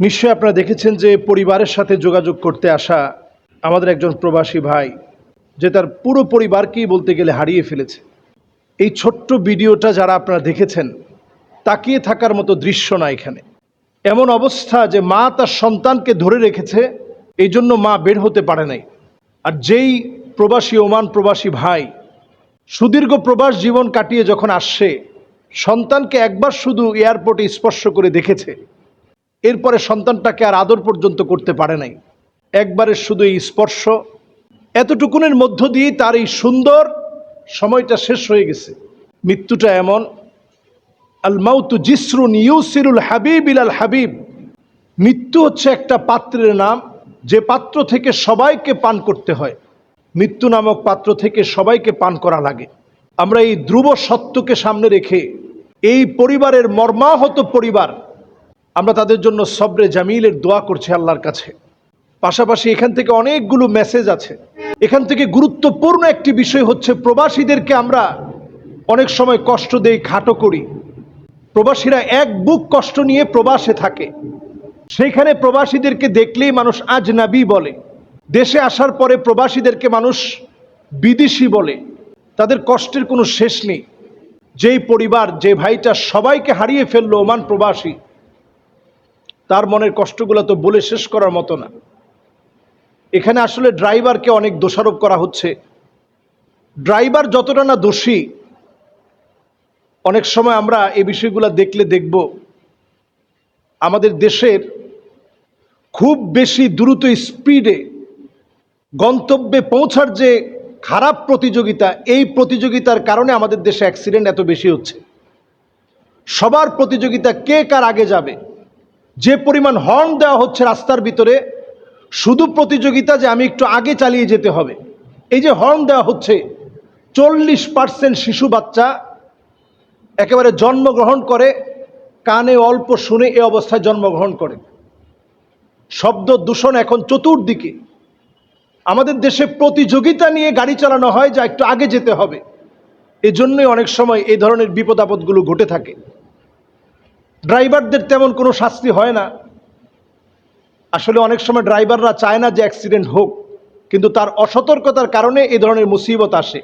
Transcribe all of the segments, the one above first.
নিশ্চয়ই আপনারা দেখেছেন যে পরিবারের সাথে যোগাযোগ করতে আসা আমাদের একজন প্রবাসী ভাই, যে তার পুরো পরিবারকেই বলতে গেলে হারিয়ে ফেলেছে। এই ছোট্ট ভিডিওটা যারা আপনারা দেখেছেন, তাকিয়ে থাকার মতো দৃশ্য না এখানে। এমন অবস্থা যে মা তার সন্তানকে ধরে রেখেছে, এই জন্য মা বের হতে পারে নাই। আর যেই প্রবাসী, ওমান প্রবাসী ভাই, সুদীর্ঘ প্রবাস জীবন কাটিয়ে যখন আসছে, সন্তানকে একবার শুধু এয়ারপোর্টে স্পর্শ করে দেখেছে। এরপরে সন্তানটাকে আর আদর পর্যন্ত করতে পারে নাই। একবারের শুধু এই স্পর্শ। এতটুকুনের মধ্য দিয়ে তার এই সুন্দর সময়টা শেষ হয়ে গেছে। মৃত্যুটা এমন, আল মাউতু জিসরুন ইউসিরুল হাবিব ইলাল হাবিব। মৃত্যু হচ্ছে একটা পাত্রের নাম, যে পাত্র থেকে সবাইকে পান করতে হয়। মৃত্যু নামক পাত্র থেকে সবাইকে পান করা লাগে। আমরা এই ধ্রুব সত্যকে সামনে রেখে এই পরিবারের মর্মাহত পরিবার আমরা তাদের জন্য সবরে জামিলের দোয়া করছি আল্লাহর কাছে। পাশাপাশি এখান থেকে অনেকগুলো মেসেজ আছে। এখান থেকে গুরুত্বপূর্ণ একটি বিষয় হচ্ছে, প্রবাসীদেরকে আমরা অনেক সময় কষ্ট দেই, খাটো করি। প্রবাসীরা এক বুক কষ্ট নিয়ে প্রবাসে থাকে। সেইখানে প্রবাসীদেরকে দেখলেই মানুষ আজনাবি বলে। দেশে আসার পরে প্রবাসীদেরকে মানুষ বিদেশি বলে। তাদের কষ্টের কোনো শেষ নেই। যেই পরিবার, যে ভাইটা সবাইকে হারিয়ে ফেলল ওমান প্রবাসী তার মনের কষ্টগুলো তো বলে শেষ করার মতো না। এখানে আসলে ড্রাইভারকে অনেক দোষারোপ করা হচ্ছে। ড্রাইভার যতটা না দোষী, অনেক সময় আমরা এই বিষয়গুলো দেখলে দেখব। আমাদের দেশের খুব বেশি দ্রুত স্পিডে গন্তব্যে পৌঁছার যে খারাপ প্রতিযোগিতা, এই প্রতিযোগিতার কারণে আমাদের দেশে অ্যাক্সিডেন্ট এত বেশি হচ্ছে। সবার প্রতিযোগিতা কে কার আগে যাবে? যে পরিমাণ হর্ন দেওয়া হচ্ছে রাস্তার ভিতরে, শুধু প্রতিযোগিতা যে আমি একটু আগে চালিয়ে যেতে হবে। এই যে হর্ন দেওয়া হচ্ছে, চল্লিশ পার্সেন্ট শিশু বাচ্চা একেবারে জন্মগ্রহণ করে, কানে অল্প শুনে এ অবস্থায় জন্মগ্রহণ করে। শব্দ দূষণ এখন চতুর্দিকে। আমাদের দেশে প্রতিযোগিতা নিয়ে গাড়ি চালানো হয় যা একটু আগে যেতে হবে। এজন্যই অনেক সময় এই ধরনের বিপদ আপদগুলো ঘটে থাকে। ড্রাইভারদের তেমন কোনো শাস্তি হয় না। আসলে অনেক সময় ড্রাইভাররা চায় না যে অ্যাক্সিডেন্ট হোক, কিন্তু তার অসতর্কতার কারণে এই ধরনের মুসিবত আসে।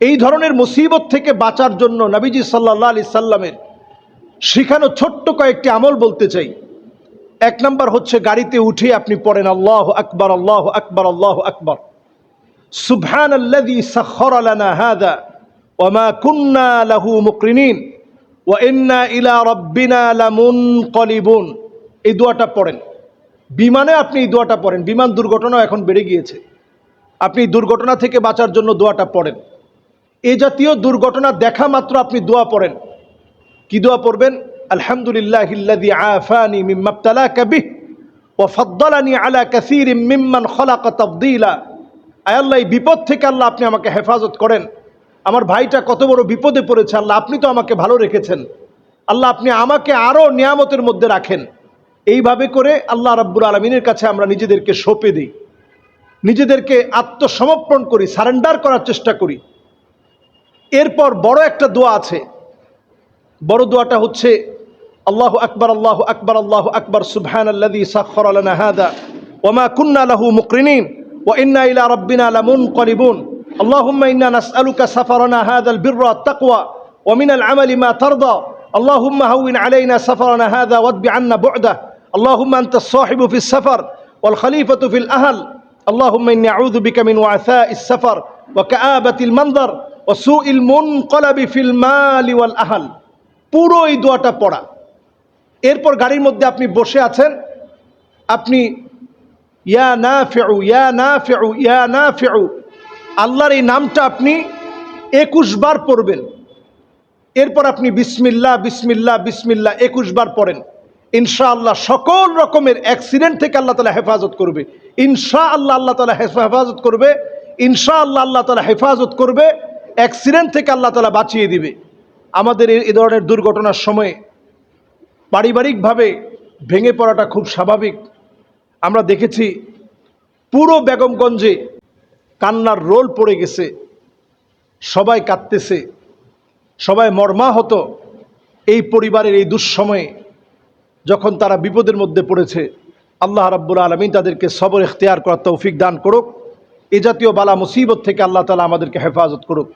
এই ধরনের মুসিবত থেকে বাঁচার জন্য নবীজি সাল্লাহ আলি সাল্লামের শিখানো ছোট্ট কয়েকটি আমল বলতে চাই। এক নম্বর হচ্ছে, গাড়িতে উঠে আপনি পড়েন, আল্লাহ আকবর আল্লাহ আকবর আল্লাহ আকবর। সুবহান আল্লাযী সাখখারা লানা হাযা ওয়া কুন্না লাহু মুকরিনিন। ওয়া ইলা রাব্বিনা লামুনকালিবুন। এই দোয়াটা পড়েন। বিমানে আপনি এই দোয়াটা পড়েন। বিমান দুর্ঘটনাও এখন বেড়ে গিয়েছে। আপনি দুর্ঘটনা থেকে বাঁচার জন্য দোয়াটা পড়েন। এ জাতীয় দুর্ঘটনা দেখা মাত্র আপনি দোয়া পড়েন। কি দোয়া পড়বেন? আলহামদুলিল্লাহ ইল্লাযী আফানি মিম্মা ইবতালাকা বিহ ওয়া ফাদ্দালানি আলা কাসীরিম মিম্মান খলাকা তাফদীলা আয় আল্লাহ, এই বিপদ থেকে আল্লাহ আপনি আমাকে হেফাজত করেন। আমার ভাইটা কত বড় বিপদে পড়েছে, আল্লাহ আপনি তো আমাকে ভালো রেখেছেন। আল্লাহ আপনি আমাকে আরও নিয়ামতের মধ্যে রাখেন। এইভাবে করে আল্লাহ রাব্বুর আলমিনের কাছে আমরা নিজেদেরকে সঁপে দিই। নিজেদেরকে আত্মসমর্পণ করি, সারেন্ডার করার চেষ্টা করি। এরপর বড় একটা দোয়া আছে। বড় দোয়াটা হচ্ছে, আল্লাহ আকবর আল্লাহ আকবর আল্লাহ আকবর সুবহান আল্লাদি সাক্ষর আলানা ওমা কুন্না লাহু মুকরিনিন ও ইন্না ইলা রব্বিন লামুন করিবুন اللهم إنا نسألك سفرنا هذا البر والتقوى ومن العمل ما ترضى اللهم هون علينا سفرنا هذا واتب عنا بعده اللهم أنت الصاحب في السفر والخليفة في الأهل اللهم إني أعوذ بك من وعثاء السفر وكآبة المنظر وسوء المنقلب في المال والأهل পুরো এই দোয়াটা পড়া এরপর গাড়ির মধ্যে আপনি বসে আছেন আপনি ইয়া না ফেউ ইয়া না ফেউ ইয়া না ফেউ আল্লাহর এই নামটা আপনি একুশ বার পড়বেন। এরপর আপনি বিসমিল্লা বিসমিল্লা বিসমিল্লা একুশ বার পড়েন। ইনশা আল্লাহ সকল রকমের অ্যাক্সিডেন্ট থেকে আল্লাহ তালা হেফাজত করবে। ইনশা আল্লাহ আল্লাহ তালা হেফাজত করবে। ইনশা আল্লাহ আল্লাহ তালা হেফাজত করবে। অ্যাক্সিডেন্ট থেকে আল্লাহ তালা বাঁচিয়ে দিবে। আমাদের এই ধরনের দুর্ঘটনার সময়ে পারিবারিকভাবে ভেঙে পড়াটা খুব স্বাভাবিক। আমরা দেখেছি পুরো বেগমগঞ্জে কান্নার রোল পড়ে গেছে। সবাই কাঁদতেছে। সবাই মর্মাহত এই পরিবারের এই দুঃসময়ে যখন তারা বিপদের মধ্যে পড়েছে। আল্লাহ রাব্বুল আলমিন তাদেরকে সবর এখতিয়ার করার তৌফিক দান করুক। এ জাতীয় বালা মুসিবত থেকে আল্লাহ তালা আমাদেরকে হেফাজত করুক।